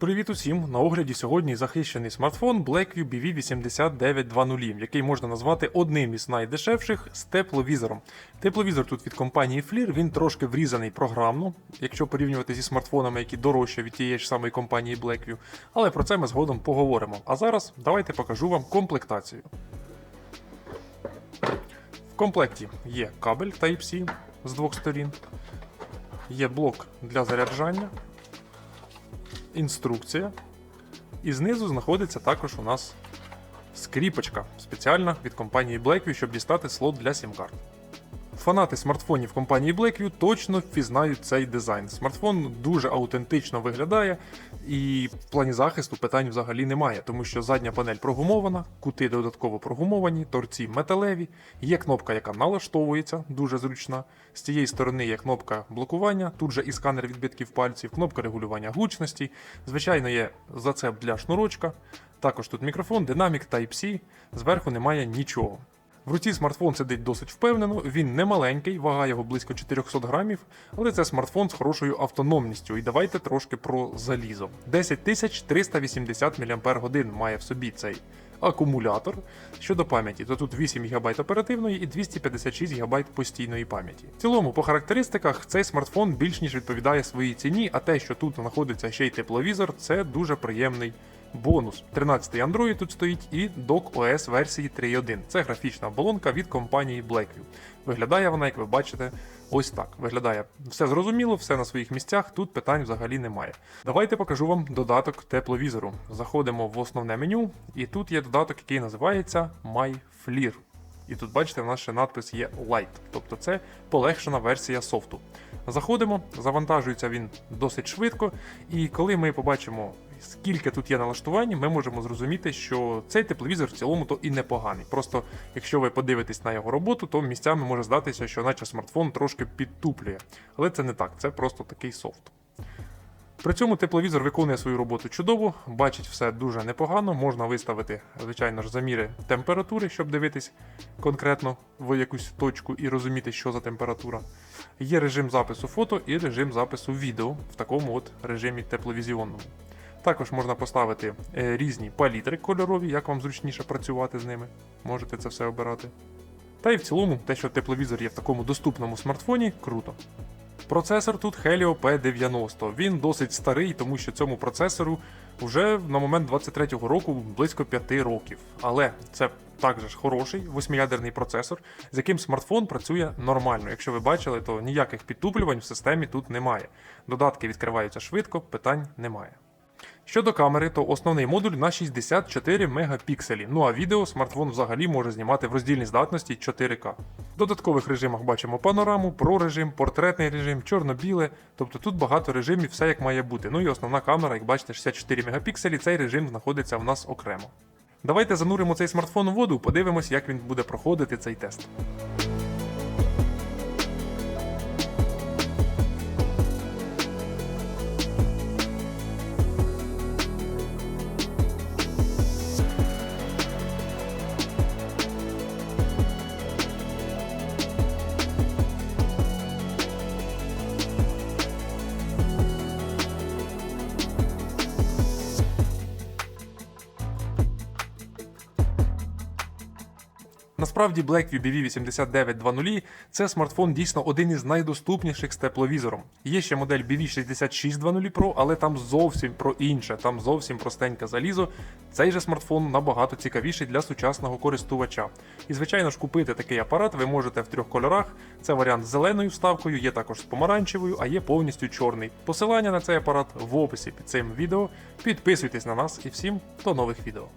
Привіт усім! На огляді сьогодні захищений смартфон Blackview BV8920, який можна назвати одним із найдешевших з тепловізором. Тепловізор тут від компанії FLIR, він трошки врізаний програмно, якщо порівнювати зі смартфонами, які дорожчі від тієї ж самої компанії Blackview. Але про це ми згодом поговоримо. А зараз давайте покажу вам комплектацію. В комплекті є кабель Type-C з двох сторін, є блок для заряджання інструкція. І знизу знаходиться також у нас скріпочка спеціальна від компанії Blackview, щоб дістати слот для сім-карт. Фанати смартфонів компанії Blackview точно впізнають цей дизайн. Смартфон дуже аутентично виглядає, і в плані захисту питань взагалі немає, тому що задня панель прогумована, кути додатково прогумовані, торці металеві, є кнопка, яка налаштовується, дуже зручна. З цієї сторони є кнопка блокування, тут же і сканер відбитків пальців, кнопка регулювання гучності. Звичайно, є зацеп для шнурочка. Також тут мікрофон, динамік Type-C, зверху немає нічого. В руці смартфон сидить досить впевнено, він не маленький, вага його близько 400 грамів, але це смартфон з хорошою автономністю. І давайте трошки про залізо. 10380 мАч має в собі цей акумулятор. Щодо пам'яті, то тут 8 ГБ оперативної і 256 ГБ постійної пам'яті. В цілому, по характеристиках, цей смартфон більш ніж відповідає своїй ціні, а те, що тут знаходиться ще й тепловізор, це дуже приємний. Бонус 13-й Android тут стоїть і Dock OS версії 3.1. Це графічна оболонка від компанії Blackview. Виглядає вона, як ви бачите, ось так. Виглядає все зрозуміло, все на своїх місцях, тут питань взагалі немає. Давайте покажу вам додаток тепловізору. Заходимо в основне меню, і тут є додаток, який називається MyFlear. І тут, бачите, в нас ще надпис є Light, тобто це полегшена версія софту. Заходимо, завантажується він досить швидко, і коли ми побачимо, скільки тут є налаштувань, ми можемо зрозуміти, що цей тепловізор в цілому то і непоганий. Просто якщо ви подивитесь на його роботу, то місцями може здатися, що наче смартфон трошки підтуплює. Але це не так, це просто такий софт. При цьому тепловізор виконує свою роботу чудово, бачить все дуже непогано. Можна виставити, звичайно ж, заміри температури, щоб дивитись конкретно в якусь точку і розуміти, що за температура. Є режим запису фото і режим запису відео в такому от режимі тепловізіонному. Також можна поставити е, різні палітри кольорові, як вам зручніше працювати з ними. Можете це все обирати. Та й в цілому, те, що тепловізор є в такому доступному смартфоні, круто. Процесор тут Helio P90. Він досить старий, тому що цьому процесору вже на момент 23-го року близько 5 років. Але це також хороший восьмиядерний процесор, з яким смартфон працює нормально. Якщо ви бачили, то ніяких підтуплювань в системі тут немає. Додатки відкриваються швидко, питань немає. Щодо камери, то основний модуль на 64 мегапікселі. Ну а відео смартфон взагалі може знімати в роздільній здатності 4К. В додаткових режимах бачимо панораму, про режим, портретний режим, чорно-біле. Тобто тут багато режимів, все як має бути. Ну і основна камера, як бачите, 64 мегапікселі, цей режим знаходиться в нас окремо. Давайте зануримо цей смартфон у воду, подивимось, як він буде проходити цей тест. Насправді Blackview BV8920 це смартфон дійсно один із найдоступніших з тепловізором. Є ще модель BV6620 Pro, але там зовсім про інше, там зовсім простеньке залізо. Цей же смартфон набагато цікавіший для сучасного користувача. І звичайно ж купити такий апарат ви можете в трьох кольорах. Це варіант з зеленою вставкою, є також з помаранчевою, а є повністю чорний. Посилання на цей апарат в описі під цим відео. Підписуйтесь на нас і всім до нових відео.